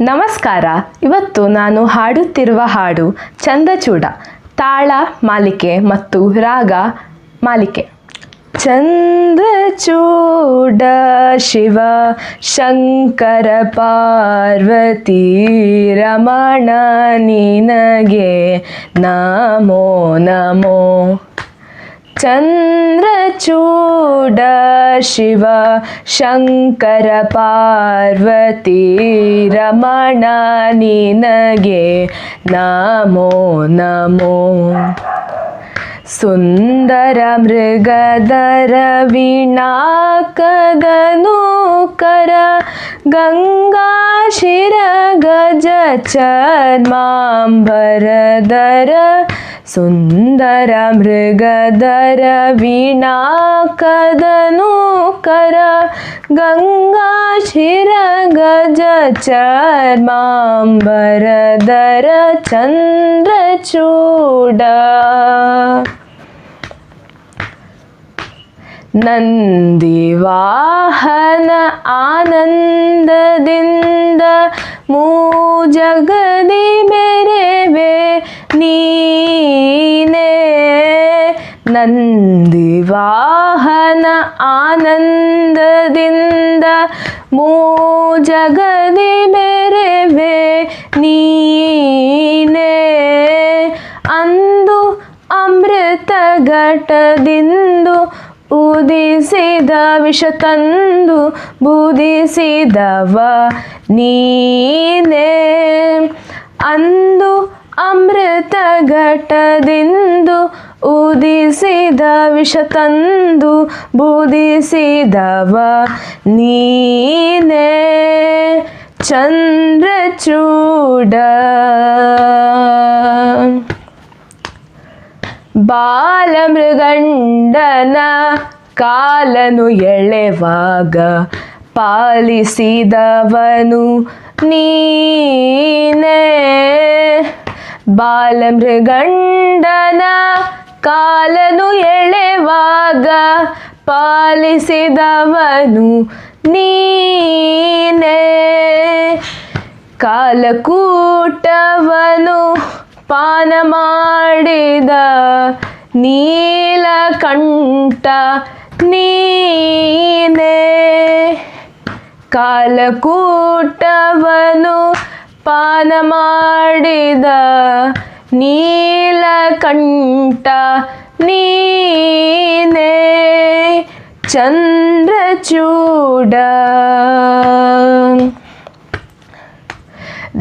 ನಮಸ್ಕಾರ. ಇವತ್ತು ನಾನು ಹಾಡುತ್ತಿರುವ ಹಾಡು ಚಂದಚೂಡ, ತಾಳ ಮಾಲಿಕೆ ಮತ್ತು ರಾಗ ಮಾಲಿಕೆ. ಚಂದ್ರಚೂಡ ಶಿವ, ಶಂಕರ ಪಾರ್ವತಿ ರಮಣ, ನಿನಗೆ ನಮೋ ನಮೋ. ಚಂದ್ರಚೂಡ ಶಿವ ಶಂಕರ ಪಾರ್ವತಿ ರಮಣ ನಿನಗೆ ನಮೋ ನಮೋ ಸುಂದರ ಮೃಗದರ ವಿಣಾಕದನೂಕರ ಗಂಗಾ ಶಿರ ಗಜ ಚರ್ಮಾಂಬರದರ सुन्दरमृगदर वीणा कदनुकर गङ्गाशिर गज चर्माम्बरदर चन्द्रचूडन नन्दिवाहन आनन्ददिन्द मू जगदी ಚರ್ಮಾಂಬರದರ ನಂದಿ ನಂದಿವಾಹನ ಆನಂದದಿಂದ ಮೂ ಜಗದಿ ನೀನೇ. ಬೆರೆವೆ ನೀನೇ ಅಂದು ಅಮೃತ ಘಟದಿಂದು ಉದಿಸಿದ ವಿಷ ತಂದು ಬುದಿಸಿದವ ನೀನೆ. ಅಂದು ಅಮೃತ ಘಟದಿಂದು ಉದಿಸಿದ ವಿಷ ತಂದು ಬೂದಿಸಿದವ ನೀನೆ ಚಂದ್ರಚೂಡ. ಬಾಲಮೃಗಂಡನ ಕಾಲನು ಎಳೆವಾಗ ಪಾಲಿಸಿದವನು ನೀನೇ. ಬಾಲಮೃಗಂಡನ ಕಾಲನು ಎಳೆವಾಗ ಪಾಲಿಸಿದವನು ನೀನೇ. ಕಾಲಕೂಟವನು ಪಾನ ಮಾಡಿದ ನೀಲಕಂಠ ನೀನೇ. ಕಾಲಕೂಟವನು ಪಾನ ಮಾಡಿದ ನೀಲಕಂಠ ನೀನೇ ಚಂದ್ರಚೂಡ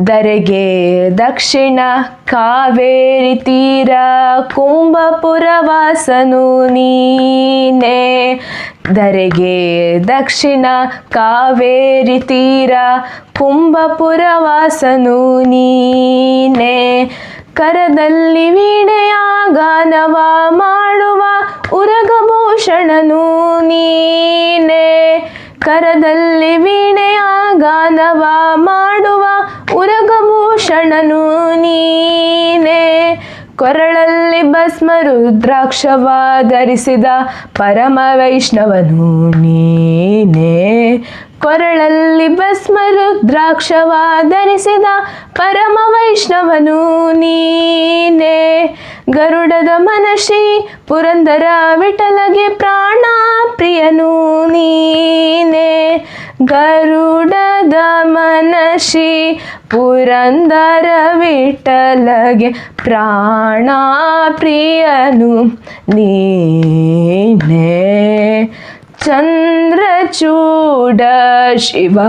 ಧರೆಗೆ ದಕ್ಷಿಣ ಕಾವೇರಿ ತೀರ ಕುಂಭಪುರವಾಸನು ನೀನೆ. ದರೆಗೆ ದಕ್ಷಿಣ ಕಾವೇರಿ ತೀರ ಕುಂಭಪುರವಾಸನು ನೀನೆ. ಕರದಲ್ಲಿ ವೀಣೆಯ ಗಾನವ ಮಾಡುವ ಉರಗಭೂಷಣನು ನೀನೆ. ಕರದಲ್ಲಿ ವೀಣೆಯ ಗಾನವ ಮಾಡುವ ಉರಗಭೂಷಣನು ನೀನೇ. ಕೊರಳಲ್ಲಿ ಭಸ್ಮ ರುದ್ರಾಕ್ಷವ ಧರಿಸಿದ ಪರಮ ವೈಷ್ಣವನು ನೀನೇ. ಕೊರಳಲ್ಲಿ ಭಸ್ಮ ದ್ರಾಕ್ಷವ ಧರಿಸಿದ ಪರಮ ವೈಷ್ಣವನು ನೀನೇ. ಗರುಡದ ಮನಶಿ ಪುರಂದರ ವಿಠಲಗೆ ಪ್ರಾಣ ಪ್ರಿಯನು ನೀನೇ. ಗರುಡದ ಮನಶಿ ಪುರಂದರ ವಿಠಲಗೆ ಪ್ರಾಣ ಪ್ರಿಯನು ನೀನೇ. ಚಂದ್ರಚೂಡ ಶಿವ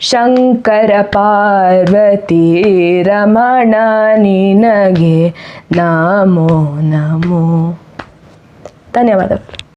ಶಂಕರ ಪಾರ್ವತಿ ರಮಣ ನಿನಗೆ ನಮೋ ನಮೋ. ಧನ್ಯವಾದಗಳು.